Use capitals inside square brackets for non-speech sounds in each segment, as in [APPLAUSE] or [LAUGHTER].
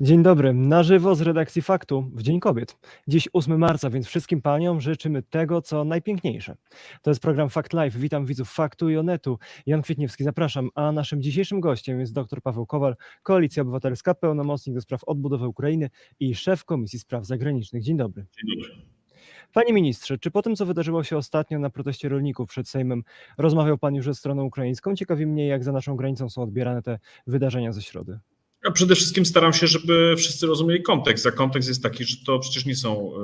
Dzień dobry, na żywo z redakcji Faktu w Dzień Kobiet. Dziś 8 marca, więc wszystkim paniom życzymy tego, co najpiękniejsze. To jest program Fact Live. Witam widzów Faktu i Onetu. Jan Kwietniewski, zapraszam. A naszym dzisiejszym gościem jest dr Paweł Kowal, Koalicja Obywatelska, pełnomocnik do spraw odbudowy Ukrainy i szef Komisji Spraw Zagranicznych. Dzień dobry. Dzień dobry. Panie ministrze, czy po tym, co wydarzyło się ostatnio na proteście rolników przed Sejmem, rozmawiał pan już ze stroną ukraińską? Ciekawi mnie, jak za naszą granicą są odbierane te wydarzenia ze środy. Ja przede wszystkim staram się, żeby wszyscy rozumieli kontekst. A kontekst jest taki, że to przecież nie są e,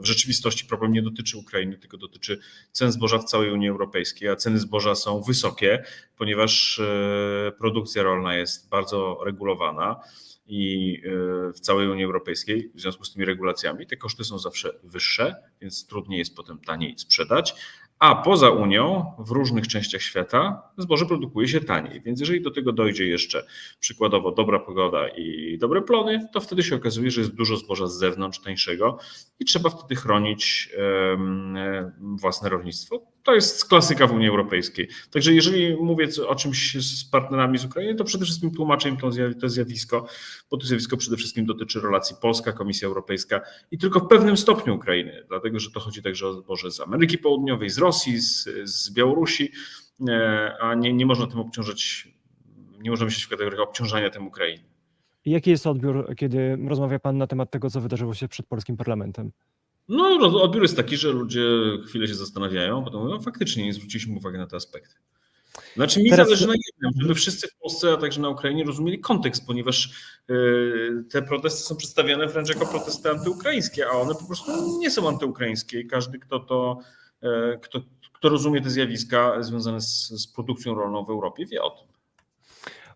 w rzeczywistości problem nie dotyczy Ukrainy, tylko dotyczy cen zboża w całej Unii Europejskiej, a ceny zboża są wysokie, ponieważ e, produkcja rolna jest bardzo regulowana i e, w całej Unii Europejskiej w związku z tymi regulacjami te koszty są zawsze wyższe, więc trudniej jest potem taniej sprzedać. A poza Unią, w różnych częściach świata, zboże produkuje się taniej. Więc jeżeli do tego dojdzie jeszcze przykładowo dobra pogoda i dobre plony, to wtedy się okazuje, że jest dużo zboża z zewnątrz tańszego i trzeba wtedy chronić własne rolnictwo. To jest klasyka w Unii Europejskiej. Także jeżeli mówię o czymś z partnerami z Ukrainy, to przede wszystkim tłumaczę im to zjawisko, bo to zjawisko przede wszystkim dotyczy relacji Polska, Komisja Europejska i tylko w pewnym stopniu Ukrainy, dlatego że to chodzi także o zboże z Ameryki Południowej, z Rosji, z, z Białorusi, e, a nie, nie można tym obciążać, nie możemy się w kategoriach obciążania tym Ukrainy. Jaki jest odbiór, kiedy rozmawia pan na temat tego, co wydarzyło się przed polskim parlamentem? No, odbiór jest taki, że ludzie chwilę się zastanawiają, potem mówią, no, faktycznie nie zwróciliśmy uwagi na te aspekty. Znaczy mi Teraz- zależy na jednym, żeby wszyscy w Polsce, a także na Ukrainie rozumieli kontekst, ponieważ y, te protesty są przedstawiane wręcz jako protesty antyukraińskie, a one po prostu nie są antyukraińskie i każdy, kto to, y, kto, kto rozumie te zjawiska związane z, z produkcją rolną w Europie, wie o tym.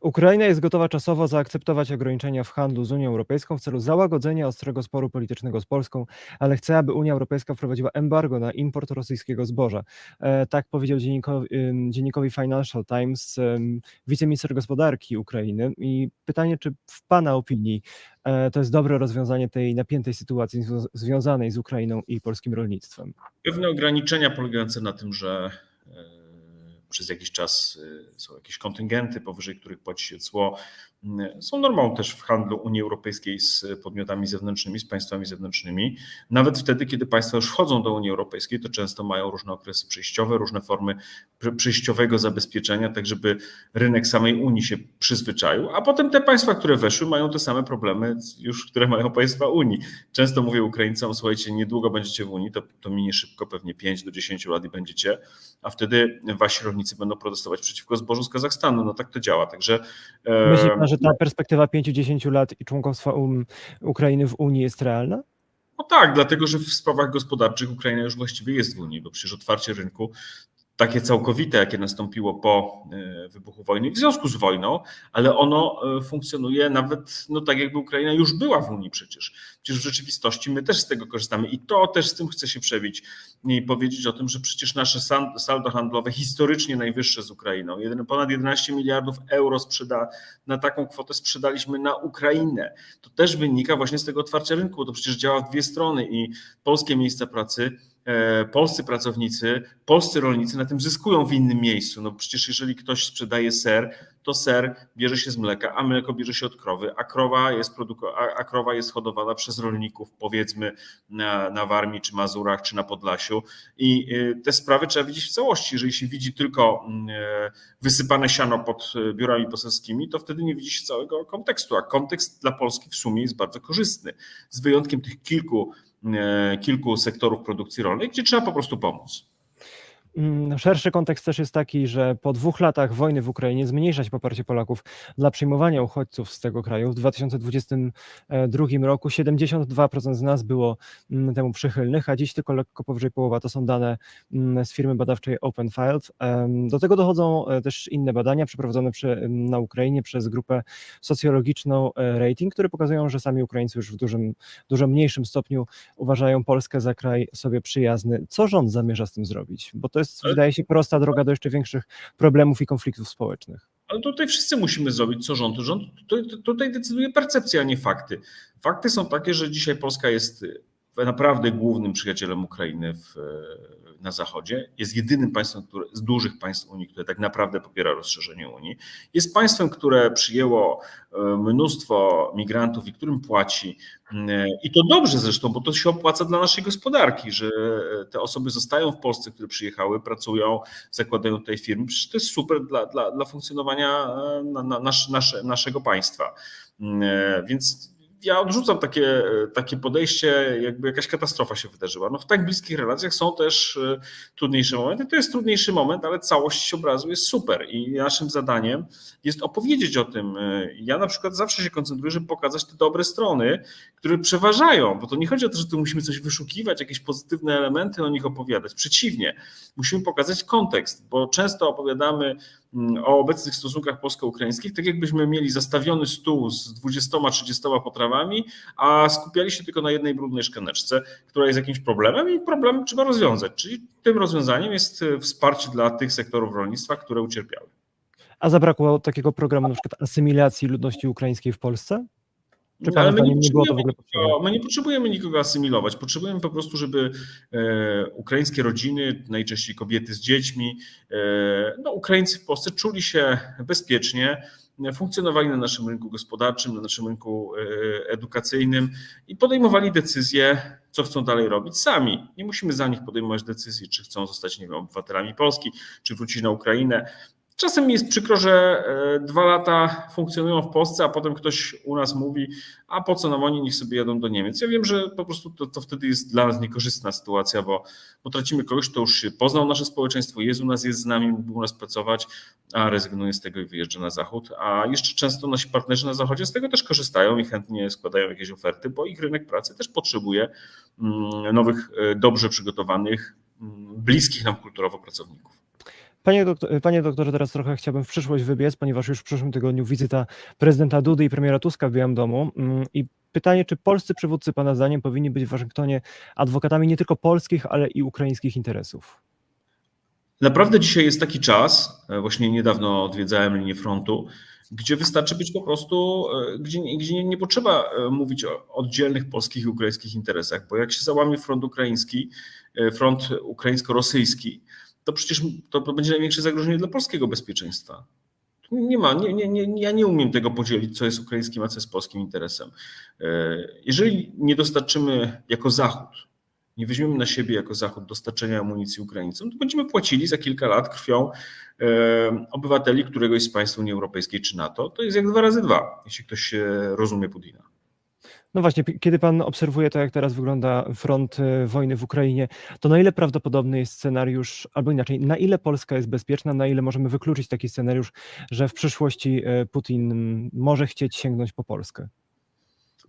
Ukraina jest gotowa czasowo zaakceptować ograniczenia w handlu z Unią Europejską w celu załagodzenia ostrego sporu politycznego z Polską, ale chce, aby Unia Europejska wprowadziła embargo na import rosyjskiego zboża. E, tak powiedział dziennikowi, Financial Times wiceminister gospodarki Ukrainy. I pytanie, czy w Pana opinii e, to jest dobre rozwiązanie tej napiętej sytuacji zwią- związanej z Ukrainą i polskim rolnictwem? Pewne ograniczenia polegające na tym, że e, przez jakiś czas e, są jakieś kontyngenty, powyżej których płaci się cło, są normą też w handlu Unii Europejskiej z podmiotami zewnętrznymi, z państwami zewnętrznymi. Nawet wtedy, kiedy państwa już wchodzą do Unii Europejskiej, to często mają różne okresy przejściowe, różne formy pr- przejściowego zabezpieczenia, tak żeby rynek samej Unii się przyzwyczaił, a potem te państwa, które weszły, mają te same problemy już, które mają państwa Unii. Często mówię Ukraińcom, słuchajcie, niedługo będziecie w Unii, to, to minie szybko, pewnie 5 do 10 lat i będziecie, a wtedy wasi rolnicy będą protestować przeciwko zbożu z Kazachstanu. No tak to działa. Także e, Że ta perspektywa 5-10 lat i członkostwa um, Ukrainy w Unii jest realna? no tak, dlatego że w sprawach gospodarczych Ukraina już właściwie jest w Unii, bo przecież otwarcie rynku takie całkowite, jakie nastąpiło po e, wybuchu wojny, w związku z wojną, ale ono e, funkcjonuje nawet no tak, jakby Ukraina już była w Unii przecież. Przecież w rzeczywistości my też z tego korzystamy i to też z tym chcę się przebić i powiedzieć o tym, że przecież nasze saldo handlowe historycznie najwyższe z Ukrainą, ponad 11 miliardów euro sprzeda, na taką kwotę sprzedaliśmy na Ukrainę. To też wynika właśnie z tego otwarcia rynku, bo to przecież działa w dwie strony i polskie miejsca pracy polscy pracownicy, polscy rolnicy na tym zyskują w innym miejscu. No przecież jeżeli ktoś sprzedaje ser, to ser bierze się z mleka, a mleko bierze się od krowy, a krowa jest, produko- a, krowa jest hodowana przez rolników, powiedzmy na, na Warmii, czy Mazurach, czy na Podlasiu. I y, te sprawy trzeba widzieć w całości. Jeżeli się widzi tylko mm, e, wysypane siano pod e, biurami poselskimi, to wtedy nie widzi się całego kontekstu. A kontekst dla Polski w sumie jest bardzo korzystny. Z wyjątkiem tych kilku e, kilku sektorów produkcji rolnej, gdzie trzeba po prostu pomóc. Mm, Szerszy kontekst też jest taki, że po dwóch latach wojny w Ukrainie zmniejsza się poparcie Polaków dla przyjmowania uchodźców z tego kraju. W 2022 roku 72% z nas było mm, temu przychylnych, a dziś tylko lekko powyżej połowa. To są dane mm, z firmy badawczej OpenField. Em, Do tego dochodzą e, też inne badania przeprowadzone przy, na Ukrainie przez grupę socjologiczną e, Rating, które pokazują, że sami Ukraińcy już w dużym, dużo mniejszym stopniu uważają Polskę za kraj sobie przyjazny. Co rząd zamierza z tym zrobić? Bo to jest, Ale- wydaje się, prosta droga do jeszcze większych problemów i konfliktów społecznych. Ale tutaj wszyscy musimy zrobić, co rząd. Rząd tutaj, tutaj decyduje percepcja, a nie fakty. Fakty są takie, że dzisiaj Polska jest naprawdę głównym przyjacielem Ukrainy w, na Zachodzie. Jest jedynym państwem które, z dużych państw Unii, które tak naprawdę popiera rozszerzenie Unii. Jest państwem, które przyjęło e, mnóstwo migrantów i którym płaci. E, I to dobrze zresztą, bo to się opłaca dla naszej gospodarki, że te osoby zostają w Polsce, które przyjechały, pracują, zakładają tutaj firmy. Przecież to jest super dla, dla, dla funkcjonowania e, na, na, nasze, naszego państwa. Więc ja odrzucam takie, takie podejście, jakby jakaś katastrofa się wydarzyła. No w tak bliskich relacjach są też e, trudniejsze momenty. To jest trudniejszy moment, ale całość obrazu jest super i naszym zadaniem jest opowiedzieć o tym. E, ja na przykład zawsze się koncentruję, żeby pokazać te dobre strony, które przeważają, bo to nie chodzi o to, że tu musimy coś wyszukiwać, jakieś pozytywne elementy o nich opowiadać. Przeciwnie, musimy pokazać kontekst, bo często opowiadamy o obecnych stosunkach polsko-ukraińskich, tak jakbyśmy mieli zastawiony stół z 20-30 potrawami, a skupiali się tylko na jednej brudnej szklaneczce, która jest jakimś problemem i problem trzeba rozwiązać. Czyli tym rozwiązaniem jest e, wsparcie dla tych sektorów rolnictwa, które ucierpiały. A zabrakło takiego programu na przykład asymilacji ludności ukraińskiej w Polsce? Czy ale my nie, nie było to w ogóle nikogo, my nie potrzebujemy nikogo asymilować. Potrzebujemy po prostu, żeby e, ukraińskie rodziny, najczęściej kobiety z dziećmi, e, no, Ukraińcy w Polsce czuli się bezpiecznie, funkcjonowali na naszym rynku gospodarczym, na naszym rynku e, edukacyjnym i podejmowali decyzje, co chcą dalej robić sami. Nie musimy za nich podejmować decyzji, czy chcą zostać nie wiem, obywatelami Polski, czy wrócić na Ukrainę. Czasem mi jest przykro, że e, dwa lata funkcjonują w Polsce, a potem ktoś u nas mówi, a po co nam oni, niech sobie jadą do Niemiec. Ja wiem, że po prostu to, to wtedy jest dla nas niekorzystna sytuacja, bo, bo tracimy kogoś, kto już poznał nasze społeczeństwo, jest u nas, jest z nami, mógł u nas pracować, a rezygnuje z tego i wyjeżdża na zachód. A jeszcze często nasi partnerzy na zachodzie z tego też korzystają i chętnie składają jakieś oferty, bo ich rynek pracy też potrzebuje mm, nowych, e, dobrze przygotowanych, mm, bliskich nam kulturowo pracowników. Panie, doktor, panie doktorze, teraz trochę chciałbym w przyszłość wybiec, ponieważ już w przyszłym tygodniu wizyta prezydenta Dudy i premiera Tuska w Białym Domu. Mm, I pytanie, czy polscy przywódcy Pana zdaniem powinni być w Waszyngtonie adwokatami nie tylko polskich, ale i ukraińskich interesów? Naprawdę dzisiaj jest taki czas, e, właśnie niedawno odwiedzałem linię frontu, gdzie wystarczy być po prostu, e, gdzie, gdzie nie, nie, potrzeba e, mówić o oddzielnych polskich i ukraińskich interesach, bo jak się załamie front ukraiński, front ukraińsko-rosyjski, to przecież to, będzie największe zagrożenie dla polskiego bezpieczeństwa. Nie ma, nie, nie, nie, ja nie umiem tego podzielić, co jest ukraińskim, a co jest polskim interesem. E, jeżeli nie dostarczymy jako Zachód, nie weźmiemy na siebie jako Zachód dostarczenia amunicji Ukraińcom, to będziemy płacili za kilka lat krwią e, obywateli któregoś z państw Unii Europejskiej czy NATO. To jest jak dwa razy dwa, jeśli ktoś rozumie Putina. No właśnie, kiedy pan obserwuje to, jak teraz wygląda front e, wojny w Ukrainie, to na ile prawdopodobny jest scenariusz, albo inaczej, na ile Polska jest bezpieczna, na ile możemy wykluczyć taki scenariusz, że w przyszłości e, Putin może chcieć sięgnąć po Polskę?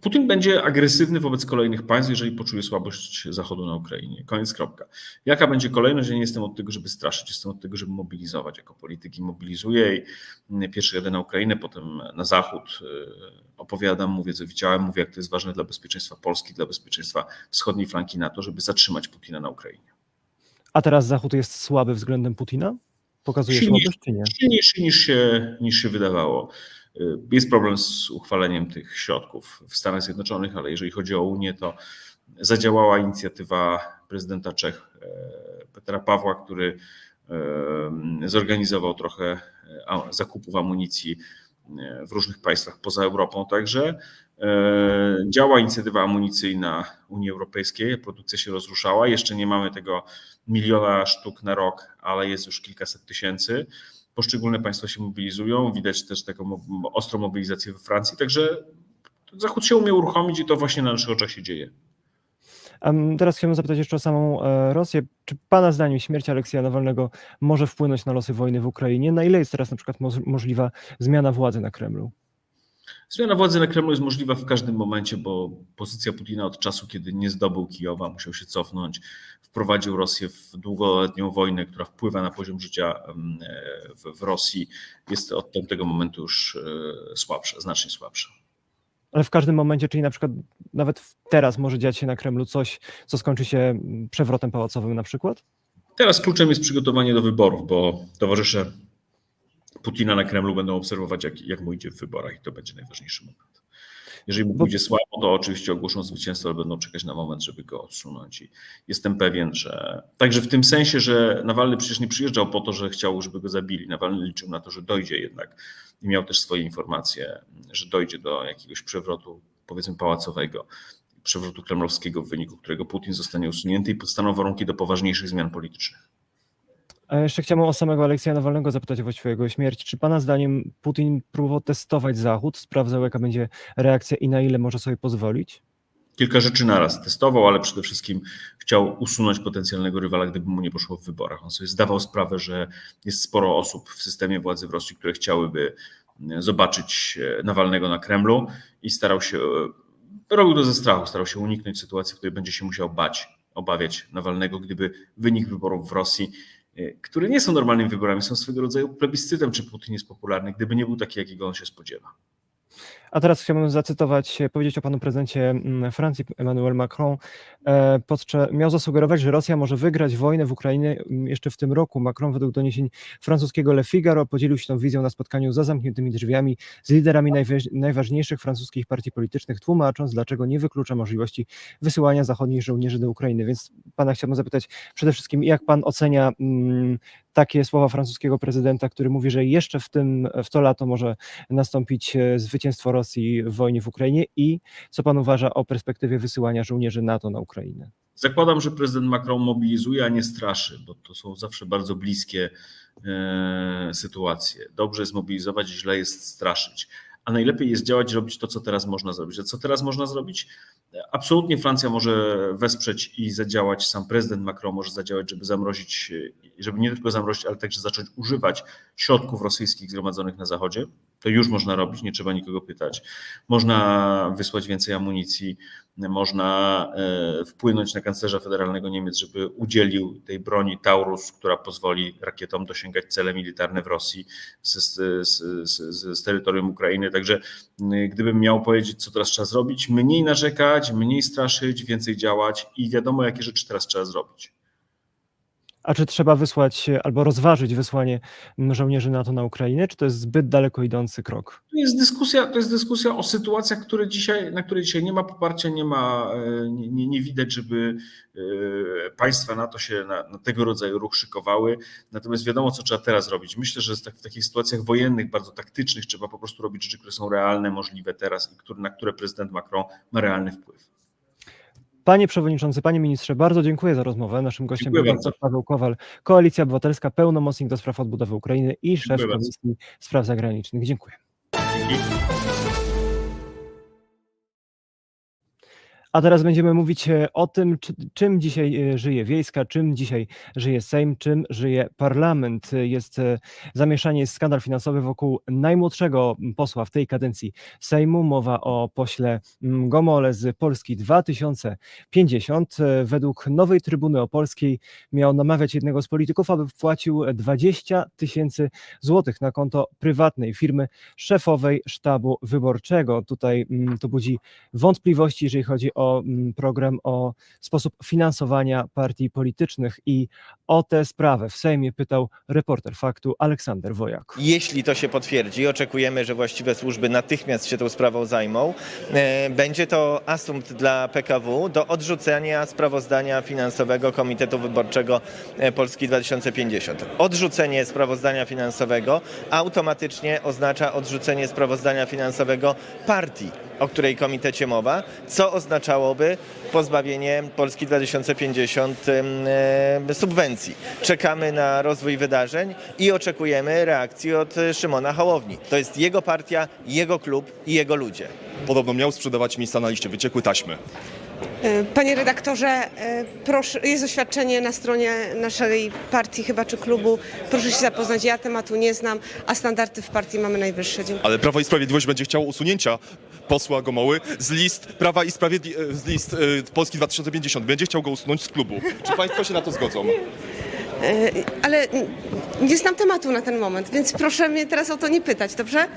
Putin będzie agresywny wobec kolejnych państw, jeżeli poczuje słabość Zachodu na Ukrainie. Koniec, kropka. Jaka będzie kolejność? Ja nie jestem od tego, żeby straszyć, jestem od tego, żeby mobilizować. Jako polityk i mobilizuję mm, pierwszy jadę na Ukrainę, potem na Zachód, y, opowiadam, mówię co widziałem, mówię jak to jest ważne dla bezpieczeństwa Polski, dla bezpieczeństwa wschodniej flanki NATO, żeby zatrzymać Putina na Ukrainie. A teraz Zachód jest słaby względem Putina? Pokazuje słabość czy nie? Silniejszy niż się, niż się wydawało. Y, jest problem z uchwaleniem tych środków w Stanach Zjednoczonych, ale jeżeli chodzi o Unię, to zadziałała inicjatywa prezydenta Czech e, Petra Pawła, który e, zorganizował trochę zakupów amunicji e, w różnych państwach poza Europą także. Działa inicjatywa amunicyjna Unii Europejskiej, produkcja się rozruszała. Jeszcze nie mamy tego miliona sztuk na rok, ale jest już kilkaset tysięcy poszczególne państwa się mobilizują. Widać też taką ostrą mobilizację we Francji. Także Zachód się umie uruchomić i to właśnie na naszych oczach się dzieje. Teraz chciałbym zapytać jeszcze o samą e, Rosję. Czy Pana zdaniem śmierć Aleksja Nawalnego może wpłynąć na losy wojny w Ukrainie? Na ile jest teraz na przykład możliwa zmiana władzy na Kremlu? Zmiana władzy na Kremlu jest możliwa w każdym momencie, bo pozycja Putina od czasu, kiedy nie zdobył Kijowa, musiał się cofnąć, wprowadził Rosję w długoletnią wojnę, która wpływa na poziom życia w, w Rosji, jest od tamtego momentu już e, słabsza, znacznie słabsza. Ale w każdym momencie, czyli na przykład nawet teraz może dziać się na Kremlu coś, co skończy się przewrotem pałacowym na przykład? Teraz kluczem jest przygotowanie do wyborów, bo towarzysze Putina na Kremlu będą obserwować, jak, jak mu idzie w wyborach i to będzie najważniejszy moment. Jeżeli mu pójdzie słabo, to oczywiście ogłoszą zwycięstwo, ale będą czekać na moment, żeby go odsunąć. I jestem pewien, że także w tym sensie, że Nawalny przecież nie przyjeżdżał po to, że chciał, żeby go zabili. Nawalny liczył na to, że dojdzie jednak i miał też swoje informacje, że dojdzie do jakiegoś przewrotu, powiedzmy, pałacowego, przewrotu kremlowskiego, w wyniku którego Putin zostanie usunięty i powstaną warunki do poważniejszych zmian politycznych. A jeszcze chciałbym o samego Aleksja Nawalnego zapytać o jego śmierć. Czy pana zdaniem Putin próbował testować Zachód, sprawdzał jaka będzie reakcja i na ile może sobie pozwolić? kilka rzeczy naraz testował, ale przede wszystkim chciał usunąć potencjalnego rywala, gdyby mu nie poszło w wyborach. On sobie zdawał sprawę, że jest sporo osób w systemie władzy w Rosji, które chciałyby e, zobaczyć e, Nawalnego na Kremlu i starał się, e, robił to ze strachu, starał się uniknąć sytuacji, w której będzie się musiał bać, obawiać Nawalnego, gdyby wynik wyborów w Rosji, które nie są normalnymi wyborami, są swego rodzaju plebiscytem, czy Putin jest popularny, gdyby nie był taki, jakiego on się spodziewa. A teraz chciałbym zacytować, e, powiedzieć o panu prezydencie mm, Francji Emmanuel Macron. E, Podczas, miał zasugerować, że Rosja może wygrać wojnę w Ukrainie mm, jeszcze w tym roku. Macron według doniesień francuskiego Le Figaro podzielił się tą wizją na spotkaniu za zamkniętymi drzwiami z liderami najwa- najważniejszych francuskich partii politycznych, tłumacząc, dlaczego nie wyklucza możliwości wysyłania zachodnich żołnierzy do Ukrainy. Więc pana chciałbym zapytać przede wszystkim, jak pan ocenia mm, takie słowa francuskiego prezydenta, który mówi, że jeszcze w tym, w to lato może nastąpić e, zwycięstwo Rosji w wojnie w Ukrainie i co pan uważa o perspektywie wysyłania żołnierzy NATO na Ukrainę? Zakładam, że prezydent Macron mobilizuje, a nie straszy, bo to są zawsze bardzo bliskie e, sytuacje. Dobrze jest mobilizować, źle jest straszyć. A najlepiej jest działać, robić to, co teraz można zrobić. A co teraz można zrobić? Absolutnie Francja może wesprzeć i zadziałać, sam prezydent Macron może zadziałać, żeby zamrozić, żeby nie tylko zamrozić, ale także zacząć używać środków rosyjskich zgromadzonych na Zachodzie. To już można robić, nie trzeba nikogo pytać. Można wysłać więcej amunicji, można e, wpłynąć na kanclerza federalnego Niemiec, żeby udzielił tej broni Taurus, która pozwoli rakietom dosięgać cele militarne w Rosji z, z, z, z, terytorium Ukrainy. Także gdybym miał powiedzieć, co teraz trzeba zrobić, mniej narzekać, mniej straszyć, więcej działać i wiadomo, jakie rzeczy teraz trzeba zrobić. A czy trzeba wysłać albo rozważyć wysłanie żołnierzy NATO na Ukrainę, czy to jest zbyt daleko idący krok? To jest dyskusja, to jest dyskusja o sytuacjach, które dzisiaj, na które dzisiaj nie ma poparcia, nie ma, nie, nie, nie widać, żeby e, państwa NATO się na, na tego rodzaju ruch szykowały. Natomiast wiadomo, co trzeba teraz robić. Myślę, że tak- w takich sytuacjach wojennych, bardzo taktycznych, trzeba po prostu robić rzeczy, które są realne, możliwe teraz i które, na które prezydent Macron ma realny wpływ. Panie Przewodniczący, Panie Ministrze, bardzo dziękuję za rozmowę. Naszym gościem Dziękuję był bardzo. Paweł Kowal, Koalicja Obywatelska, pełnomocnik do spraw odbudowy Ukrainy i szef. Komisji Spraw Zagranicznych. Dziękuję. Dzięki. A teraz będziemy mówić e, o tym, czy, czym dzisiaj e, żyje Wiejska, czym dzisiaj żyje Sejm, czym żyje Parlament. E, Jest zamieszanie, jest skandal finansowy wokół najmłodszego posła w tej kadencji Sejmu. Mowa o pośle Gomole z Polski 2050. E, Według nowej Trybuny Opolskiej miał namawiać jednego z polityków, aby wpłacił 20 tysięcy złotych na konto prywatnej firmy szefowej sztabu wyborczego. Tutaj mm, to budzi wątpliwości, jeżeli chodzi o mm, program, o sposób finansowania partii politycznych i o tę sprawę w Sejmie pytał reporter faktu Aleksander Wojak. Jeśli to się potwierdzi, oczekujemy, że właściwe służby natychmiast się tą sprawą zajmą. E, Będzie to asumpt dla PKW do odrzucenia sprawozdania finansowego Komitetu Wyborczego e, Polski 2050. Odrzucenie sprawozdania finansowego automatycznie oznacza odrzucenie sprawozdania finansowego partii, o której komitecie mowa, co oznaczałoby pozbawienie Polski 2050 em, e, subwencji. Czekamy na rozwój wydarzeń i oczekujemy reakcji od Szymona Hołowni. To jest jego partia, jego klub i jego ludzie. Podobno miał sprzedawać miejsca na liście, wyciekły taśmy. E, Panie redaktorze, e, proszę, jest oświadczenie na stronie naszej partii chyba czy klubu. Proszę się zapoznać, ja tematu nie znam, a standardy w partii mamy najwyższe. Dziękuję. Ale Prawo i Sprawiedliwość będzie chciało usunięcia posła Gomoły z list Prawa i Sprawiedli- e, z list e, Polski 2050. Będzie chciał go usunąć z klubu. Czy Państwo się na to zgodzą? E, Ale nie znam tematu na ten moment, więc proszę mnie teraz o to nie pytać, dobrze?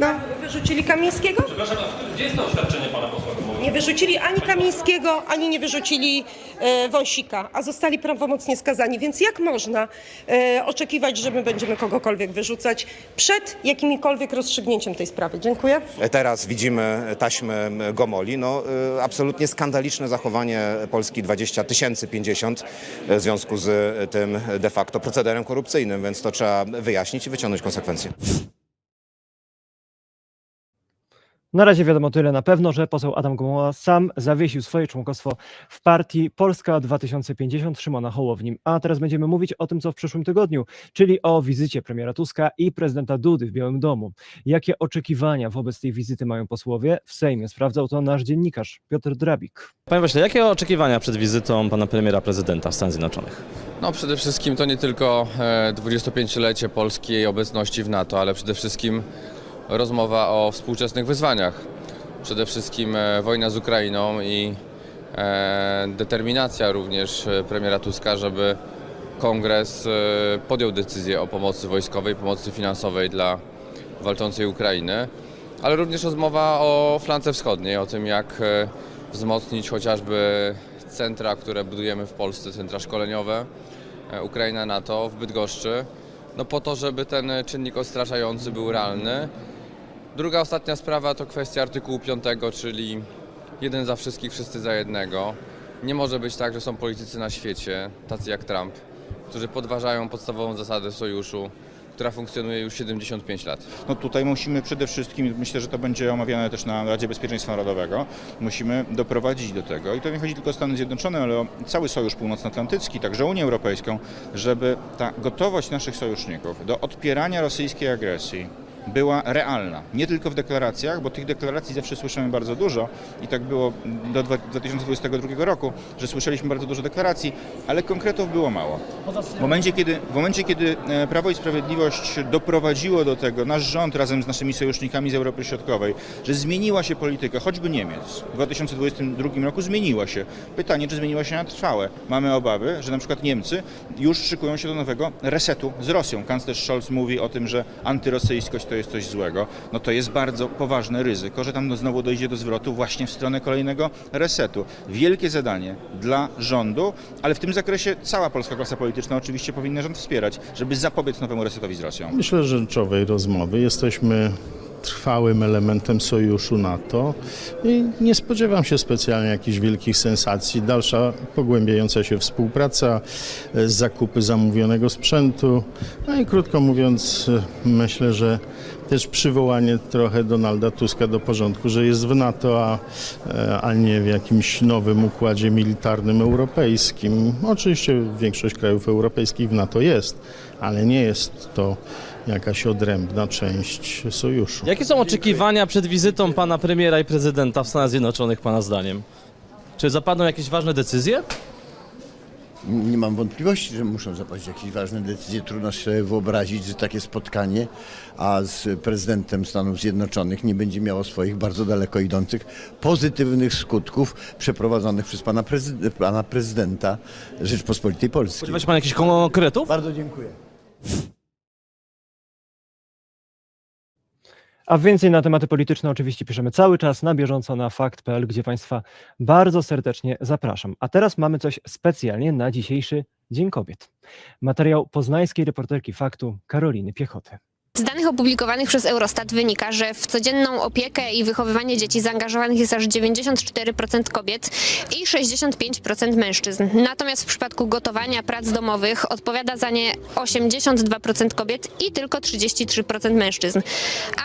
No. Wyrzucili Kamińskiego? Przepraszam, a gdzie jest to oświadczenie pana posła Gomoły? Nie wyrzucili ani Kamińskiego, ani nie wyrzucili e, Wąsika, a zostali prawomocnie skazani. Więc jak można e, oczekiwać, że my będziemy kogokolwiek wyrzucać przed jakimikolwiek rozstrzygnięciem tej sprawy? Dziękuję. Teraz widzimy taśmy Gomoli. No, y, absolutnie skandaliczne zachowanie Polski 20 tysięcy 50 w związku z tym de facto procederem korupcyjnym, więc to trzeba wyjaśnić i wyciągnąć konsekwencje. Na razie wiadomo tyle na pewno, że poseł Adam Gomuła sam zawiesił swoje członkostwo w partii Polska 2050 Szymona Hołowni. A teraz będziemy mówić o tym, co w przyszłym tygodniu, czyli o wizycie premiera Tuska i prezydenta Dudy w Białym Domu. Jakie oczekiwania wobec tej wizyty mają posłowie? W Sejmie sprawdzał to nasz dziennikarz Piotr Drabik. Panie pośle, jakie oczekiwania przed wizytą pana premiera prezydenta w Stanach Zjednoczonych? No przede wszystkim to nie tylko e, 25-lecie polskiej obecności w NATO, ale przede wszystkim rozmowa o współczesnych wyzwaniach. Przede wszystkim e, wojna z Ukrainą i e, determinacja również e, premiera Tuska, żeby kongres podjął decyzję o pomocy wojskowej, pomocy finansowej dla walczącej Ukrainy, ale również rozmowa o flance wschodniej, o tym jak wzmocnić chociażby centra, które budujemy w Polsce, centra szkoleniowe Ukraina NATO w Bydgoszczy, no po to, żeby ten czynnik odstraszający był realny. Druga, ostatnia sprawa to kwestia artykułu 5, czyli jeden za wszystkich, wszyscy za jednego. Nie może być tak, że są politycy na świecie, tacy jak Trump, którzy podważają podstawową zasadę sojuszu, która funkcjonuje już 75 lat. No tutaj musimy przede wszystkim, myślę, że to będzie omawiane też na Radzie Bezpieczeństwa Narodowego, musimy doprowadzić do tego, i to nie chodzi tylko o Stany Zjednoczone, ale o cały Sojusz Północnoatlantycki, także Unię Europejską, żeby ta gotowość naszych sojuszników do odpierania rosyjskiej agresji była realna. Nie tylko w deklaracjach, bo tych deklaracji zawsze słyszymy bardzo dużo i tak było do dwa- 2022 roku, że słyszeliśmy bardzo dużo deklaracji, ale konkretów było mało. W momencie, kiedy, w momencie, kiedy e, Prawo i Sprawiedliwość doprowadziło do tego, nasz rząd razem z naszymi sojusznikami z Europy Środkowej, że zmieniła się polityka, choćby Niemiec w 2022 roku zmieniła się. Pytanie, czy zmieniła się na trwałe. Mamy obawy, że na przykład Niemcy już szykują się do nowego resetu z Rosją. Kanclerz Scholz mówi o tym, że antyrosyjskość to jest coś złego. No to jest bardzo poważne ryzyko, że tam znowu dojdzie do zwrotu właśnie w stronę kolejnego resetu. Wielkie zadanie dla rządu, ale w tym zakresie cała polska klasa polityczna oczywiście powinna rząd wspierać, żeby zapobiec nowemu resetowi z Rosją. Myślę, że rzeczowej rozmowy. Jesteśmy trwałym elementem sojuszu NATO i nie spodziewam się specjalnie jakichś wielkich sensacji. Dalsza pogłębiająca się współpraca, e, zakupy zamówionego sprzętu. No i krótko mówiąc, e, myślę, że też przywołanie trochę Donalda Tuska do porządku, że jest w NATO, a, e, a nie w jakimś nowym układzie militarnym europejskim. Oczywiście większość krajów europejskich w NATO jest, ale nie jest to jakaś odrębna część sojuszu. Jakie są oczekiwania przed wizytą pana premiera i prezydenta w Stanach Zjednoczonych pana zdaniem? Czy zapadną jakieś ważne decyzje? Nie mam wątpliwości, że muszą zapaść jakieś ważne decyzje. Trudno sobie wyobrazić, że takie spotkanie, a z prezydentem Stanów Zjednoczonych nie będzie miało swoich bardzo daleko idących pozytywnych skutków przeprowadzonych przez pana, pana prezydenta Rzeczpospolitej Polskiej. Spodziewa się pan jakichś konkretów? Bardzo dziękuję. A więcej na tematy polityczne oczywiście piszemy cały czas na bieżąco na fakt.pl, gdzie Państwa bardzo serdecznie zapraszam. A teraz mamy coś specjalnie na dzisiejszy Dzień Kobiet. Materiał poznańskiej reporterki Faktu Karoliny Piechoty. Z danych opublikowanych przez Eurostat wynika, że w codzienną opiekę i wychowywanie dzieci zaangażowanych jest aż 94% kobiet i 65% mężczyzn. Natomiast w przypadku gotowania prac domowych odpowiada za nie 82% kobiet i tylko 33% mężczyzn.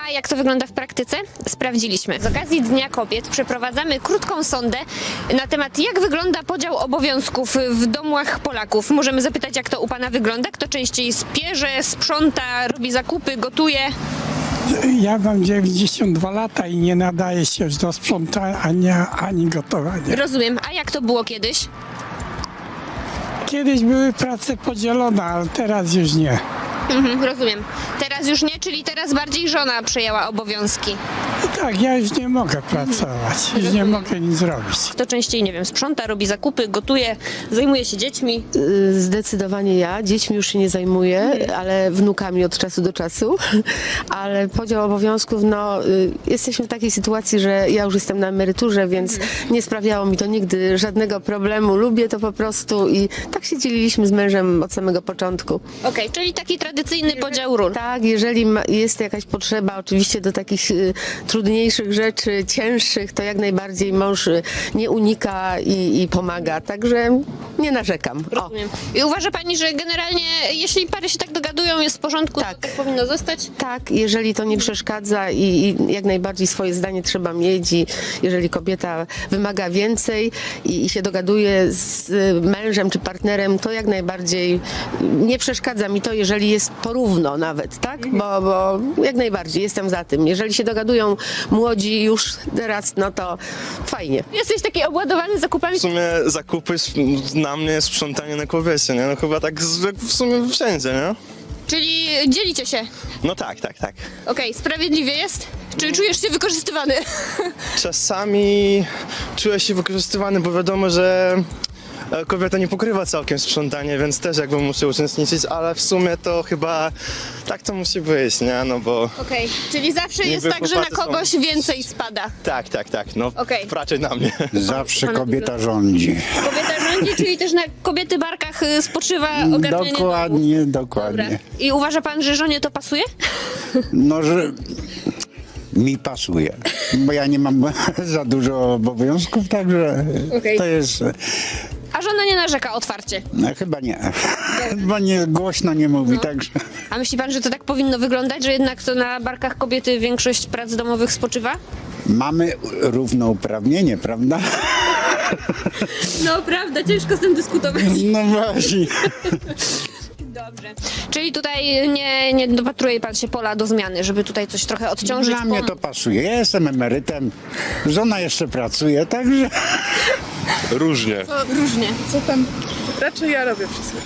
A jak to wygląda w praktyce? Sprawdziliśmy. Z okazji Dnia Kobiet przeprowadzamy krótką sondę na temat, jak wygląda podział obowiązków w domach Polaków. Możemy zapytać, jak to u Pana wygląda? Kto częściej spierze, sprząta, robi zakupy, gotuje? Ja mam 92 lata i nie nadaje się już do sprzątania ani gotowania. Rozumiem. A jak to było kiedyś? Kiedyś były prace podzielone, ale teraz już nie. Mhm, rozumiem. Teraz już nie, czyli teraz bardziej żona przejęła obowiązki. Tak, ja już nie mogę pracować, już nie mogę nic robić. Kto częściej, nie wiem, sprząta, robi zakupy, gotuje, zajmuje się dziećmi? Y, Zdecydowanie ja. Dziećmi już się nie zajmuję, ale wnukami od czasu do czasu. [LAUGHS] Ale podział obowiązków, no y, jesteśmy w takiej sytuacji, że ja już jestem na emeryturze, więc nie sprawiało mi to nigdy żadnego problemu. Lubię to po prostu i tak się dzieliliśmy z mężem od samego początku. Okej, czyli taki tradycyjny podział ról. Tak, jeżeli ma, jest jakaś potrzeba oczywiście do takich y, trudniejszych rzeczy, cięższych, to jak najbardziej mąż y, nie unika i, i pomaga. Także nie narzekam. O. I uważa pani, że generalnie jeśli pary się tak dogadują, jest w porządku, tak. to tak powinno zostać? Tak, jeżeli to nie przeszkadza i, i jak najbardziej swoje zdanie trzeba mieć i jeżeli kobieta wymaga więcej i, i się dogaduje z y, mężem czy partnerem, to jak najbardziej nie przeszkadza mi to, jeżeli jest porówno nawet, tak? Bo, bo jak najbardziej jestem za tym. Jeżeli się dogadują młodzi już teraz, no to fajnie. Jesteś taki obładowany zakupami? W sumie zakupy na mnie jest sprzątanie na kobiecie, nie? No chyba tak z- w sumie wszędzie, nie? Czyli dzielicie się. No tak, tak, tak. Okej, sprawiedliwie jest? Czy czujesz się wykorzystywany? [LAUGHS] Czasami czuję się wykorzystywany, bo wiadomo, że kobieta nie pokrywa całkiem sprzątanie, więc też jakby muszę uczestniczyć, ale w sumie to chyba tak to musi być, nie? No bo Okej, czyli zawsze Niby jest tak, że na chłopacy są- kogoś więcej spada. tak, tak, tak, no Okej. raczej na mnie. Zawsze kobieta rządzi. Kobieta rządzi, czyli też na kobiety barkach y, spoczywa ogarnianie domu. Dokładnie, Dobra. dokładnie. I uważa pan, że żonie to pasuje? No, że mi pasuje, bo ja nie mam [LAUGHS] za dużo obowiązków, także Okej. to jest, A żona nie narzeka otwarcie. no, chyba nie, [LAUGHS] chyba nie, głośno nie mówi, także A myśli pan, że to tak powinno wyglądać, że jednak to na barkach kobiety większość prac domowych spoczywa? mamy równouprawnienie, prawda? [LAUGHS] No prawda, ciężko z tym dyskutować. No właśnie. [LAUGHS] Dobrze. Czyli tutaj nie, nie dopatruje pan się pola do zmiany, żeby tutaj coś trochę odciążyć? Dla mnie to pasuje, ja jestem emerytem, żona jeszcze pracuje, także... Różnie. Różnie. Co tam? Raczej ja robię wszystko.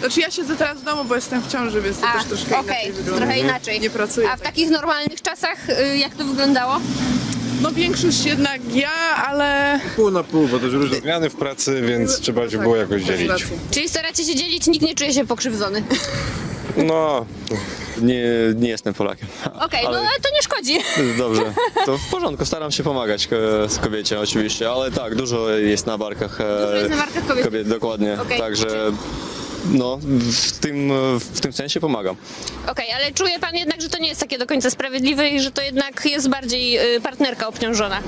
Znaczy ja siedzę teraz w domu, bo jestem w ciąży, więc to A, też troszkę okej, inaczej wygląda. trochę inaczej. Nie pracuję. A w takich normalnych czasach y, jak to wyglądało? No większość jednak ja, ale... Pół na pół, bo też różne zmiany w pracy, więc trzeba się było jakoś dzielić. Czyli staracie się dzielić, nikt nie czuje się pokrzywdzony. No, nie, nie jestem Polakiem. Okej, no Ale- ale to nie szkodzi. Dobrze, [LAUGHS] to w porządku, staram się pomagać e, z kobiecie oczywiście, ale tak, dużo jest na barkach e, Dużo jest na barkach kobiet. dokładnie, Okej. także no, w tym, w tym sensie pomagam. Okej, ale czuje pan jednak, że to nie jest takie do końca sprawiedliwe i że to jednak jest bardziej y, partnerka obciążona. E,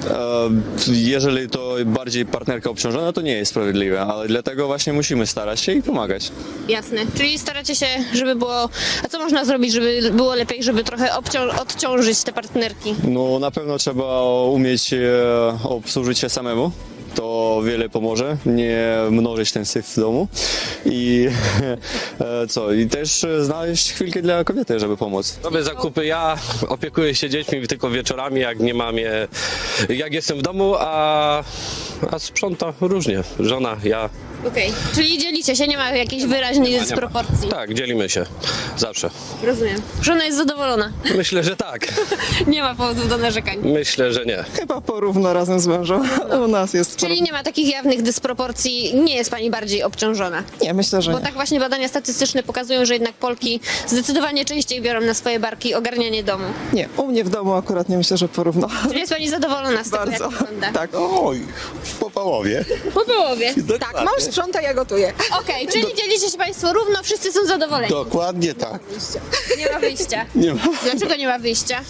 Jeżeli to bardziej partnerka obciążona, to nie jest sprawiedliwe, ale dlatego właśnie musimy starać się i pomagać. Jasne. Czyli staracie się, żeby było... A co można zrobić, żeby było lepiej, żeby trochę obcią- odciążyć te partnerki? No na pewno trzeba umieć e, obsłużyć się samemu. To wiele pomoże, nie mnożyć ten syf w domu i [LAUGHS] e, co, i też znaleźć chwilkę dla kobiety, żeby pomóc. Robię zakupy ja, opiekuję się dziećmi tylko wieczorami, jak nie mam je, jak jestem w domu, a, a sprząta różnie. Żona, ja. Okej. Czyli dzielicie się, nie ma jakiejś wyraźnej ma. dysproporcji. Tak, dzielimy się. Zawsze. Rozumiem. Żona jest zadowolona. [LAUGHS] Myślę, że tak. Nie ma powodów do narzekań. Myślę, że nie. Chyba porówno razem z mężem. U nas jest Czyli nie ma takich jawnych dysproporcji, nie jest pani bardziej obciążona. Nie, myślę, że Bo nie. tak właśnie badania statystyczne pokazują, że jednak Polki zdecydowanie częściej biorą na swoje barki ogarnianie domu. Nie, u mnie w domu akurat nie myślę, że porówno. Czyli jest pani zadowolona z tego, jak Bardzo. wygląda? Tak. Oj, po połowie. Po połowie. Tak, mąż sprząta, ja gotuję. Okej, czyli dzielicie się państwo równo, wszyscy są zadowoleni. Dokładnie tak. Nie ma wyjścia. Nie ma. Dlaczego nie ma wyjścia?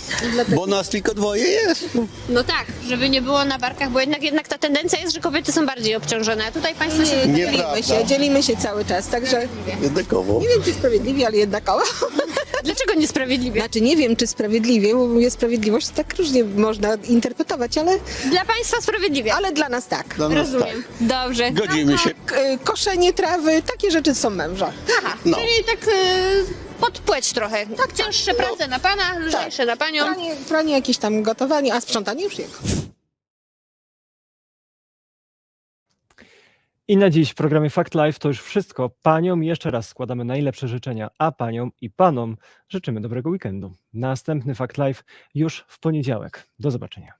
Bo nas tylko dwoje jest. No tak, żeby nie było na barkach, bo jednak, jednak ta tendencja jest, że kobiety są bardziej obciążone, a tutaj państwo się... Nieprawda. się, dzielimy się cały czas, także Jednakowo. nie wiem czy sprawiedliwie, ale jednakowo. Dlaczego niesprawiedliwie? Znaczy nie wiem czy sprawiedliwie, bo jest sprawiedliwość tak różnie można interpretować, ale, Dla państwa sprawiedliwie. ale dla nas tak. Dla nas Rozumiem. Dobrze. Godzimy się. K- y, Koszenie trawy, takie rzeczy są męża. Aha, No. czyli tak y, pod płeć trochę. Tak, cięższe prace na pana, lżejsze na panią. Pranie, pranie jakieś tam gotowanie, a sprzątanie już jego. I na dziś w programie Fact Life to już wszystko. Paniom jeszcze raz składamy najlepsze życzenia, a paniom i panom życzymy dobrego weekendu. Następny Fact Life już w poniedziałek. Do zobaczenia.